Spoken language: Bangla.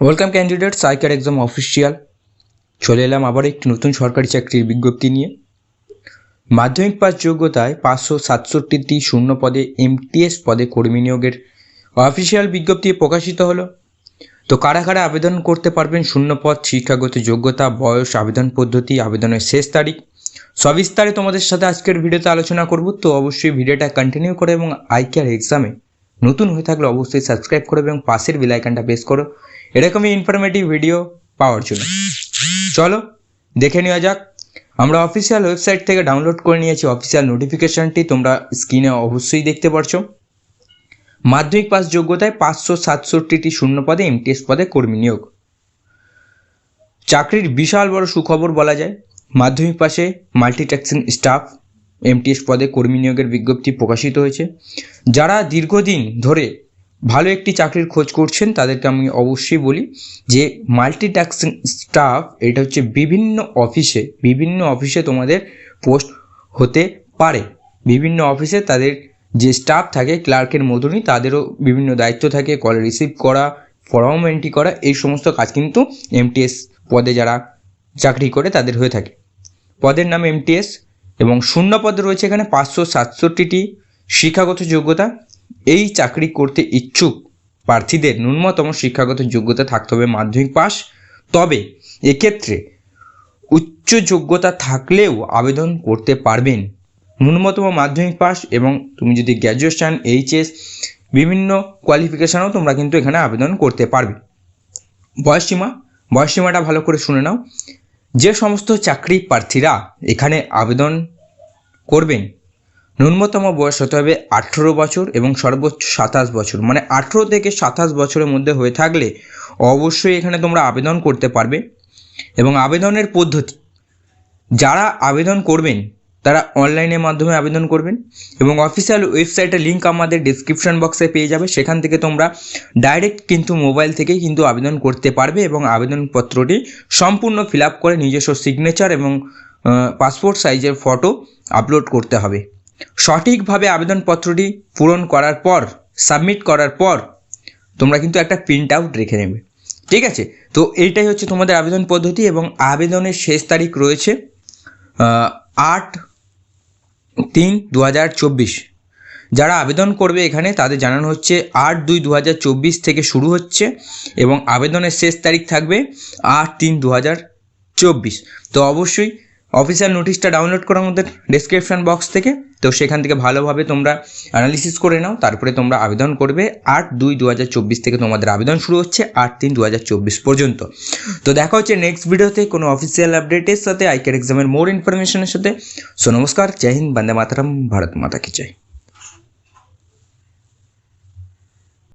ওয়েলকাম ক্যান্ডিডেট সাইকার এক্সাম অফিসিয়াল চলে এলাম আবার একটি নতুন সরকারি চাকরির বিজ্ঞপ্তি নিয়ে। মাধ্যমিক পাস যোগ্যতায় পাঁচশো সাতষট্টিটি শূন্য পদে এমটিএস পদে কর্মী নিয়োগের অফিসিয়াল বিজ্ঞপ্তি প্রকাশিত হলো। তো কারা কারা আবেদন করতে পারবেন শূন্য পদ, শিক্ষাগত যোগ্যতা, বয়স, আবেদন পদ্ধতি, আবেদনের শেষ তারিখ সবিস্তারে তোমাদের সাথে আজকের ভিডিওতে আলোচনা করব। তো অবশ্যই ভিডিওটা কন্টিনিউ করো এবং আইকিয়ার এক্সামে নতুন হয়ে থাকলে অবশ্যই সাবস্ক্রাইব করো এবং পাশের বেল আইকনটা প্রেস করো। এরকমই ইনফরমেটিভ ভিডিও পাওয়ার জন্য। চলো, দেখে নেওয়া যাক। আমরা অফিসিয়াল ওয়েবসাইট থেকে ডাউনলোড করে নিয়েছি। অফিসিয়াল নোটিফিকেশনটি তোমরা স্ক্রিনে অবশ্যই দেখতে পারছ। মাধ্যমিক পাস যোগ্যতায় পাঁচশো সাতষট্টিটি শূন্য পদে এমটিএস পদে কর্মী নিয়োগ। চাকরির বিশাল বড় সুখবর বলা যায়। মাধ্যমিক পাশে মাল্টিটাস্কিং স্টাফ এমটিএস পদে কর্মী নিয়োগের বিজ্ঞপ্তি প্রকাশিত হয়েছে। যারা দীর্ঘদিন ধরে ভালো একটি চাকরির খোঁজ করছেন, তাদেরকে আমি অবশ্যই বলি যে মাল্টিটাস্কিং স্টাফ এটা হচ্ছে বিভিন্ন অফিসে বিভিন্ন অফিসে তোমাদের পোস্ট হতে পারে। বিভিন্ন অফিসে তাদের যে স্টাফ থাকে ক্লার্কের মতনই তাদেরও বিভিন্ন দায়িত্ব থাকে কল রিসিভ করা ফর্ম এন্ট্রি করা, এই সমস্ত কাজ কিন্তু এমটিএস পদে যারা চাকরি করে তাদের হয়ে থাকে। পদের নাম এমটিএস এবং শূন্য পদ রয়েছে এখানে পাঁচশো সাতষট্টিটি শিক্ষাগত যোগ্যতা। এই চাকরি করতে ইচ্ছুক প্রার্থীদের ন্যূনতম শিক্ষাগত যোগ্যতা থাকতে হবে মাধ্যমিক পাস তবে এক্ষেত্রে উচ্চ যোগ্যতা থাকলেও আবেদন করতে পারবেন। ন্যূনতম মাধ্যমিক পাস এবং তুমি যদি গ্র্যাজুয়েশন এইচএস, বিভিন্ন কোয়ালিফিকেশানও তোমরা কিন্তু এখানে আবেদন করতে পারবে। বয়সসীমা বয়সসীমাটা ভালো করে শুনে নাও। যে সমস্ত চাকরি প্রার্থীরা এখানে আবেদন করবেন ন্যূনতম বয়স হতে হবে আঠেরো বছর এবং সর্বোচ্চ সাতাশ বছর। মানে আঠেরো থেকে সাতাশ বছরের মধ্যে হয়ে থাকলে অবশ্যই এখানে তোমরা আবেদন করতে পারবে। এবং আবেদনের পদ্ধতি, যারা আবেদন করবেন, তারা অনলাইনের মাধ্যমে আবেদন করবেন এবং অফিসিয়াল ওয়েবসাইটের লিঙ্ক আমাদের ডিসক্রিপশন বক্সে পেয়ে যাবে। সেখান থেকে তোমরা ডাইরেক্ট কিন্তু মোবাইল থেকেই কিন্তু আবেদন করতে পারবে এবং আবেদনপত্রটি সম্পূর্ণ ফিল আপ করে নিজস্ব সিগনেচার এবং পাসপোর্ট সাইজের ফটো আপলোড করতে হবে। সঠিকভাবে আবেদনপত্রটি পূরণ করার পর সাবমিট করার পর, তোমরা কিন্তু একটা প্রিন্ট আউট রেখে নেবে। ঠিক আছে? তো এইটাই হচ্ছে তোমাদের আবেদন পদ্ধতি এবং আবেদনের শেষ তারিখ রয়েছে আট তিন দু হাজার চব্বিশ। যারা আবেদন করবে এখানে, তাদের জানানো হচ্ছে আট দুই দু হাজার চব্বিশ থেকে শুরু হচ্ছে এবং আবেদনের শেষ তারিখ থাকবে আট তিন দু হাজার চব্বিশ। তো অবশ্যই অফিসিয়াল নোটিশটা ডাউনলোড করো আমাদের ডিসক্রিপশন বক্স থেকে তো সেখান থেকে ভালোভাবে তোমরা অ্যানালিসিস করে নাও, তারপরে তোমরা আবেদন করবে। আট দুই দু থেকে তোমাদের আবেদন শুরু হচ্ছে, আট তিন দু পর্যন্ত। তো দেখা হচ্ছে নেক্সট ভিডিওতে কোনো অফিসিয়াল আপডেটের সাথে আইকের এক্সামের মোর ইনফরমেশনের সাথে। সো নমস্কার, জয় হিন্দ, বন্দে মাতারাম, ভারত মাতা কি চাই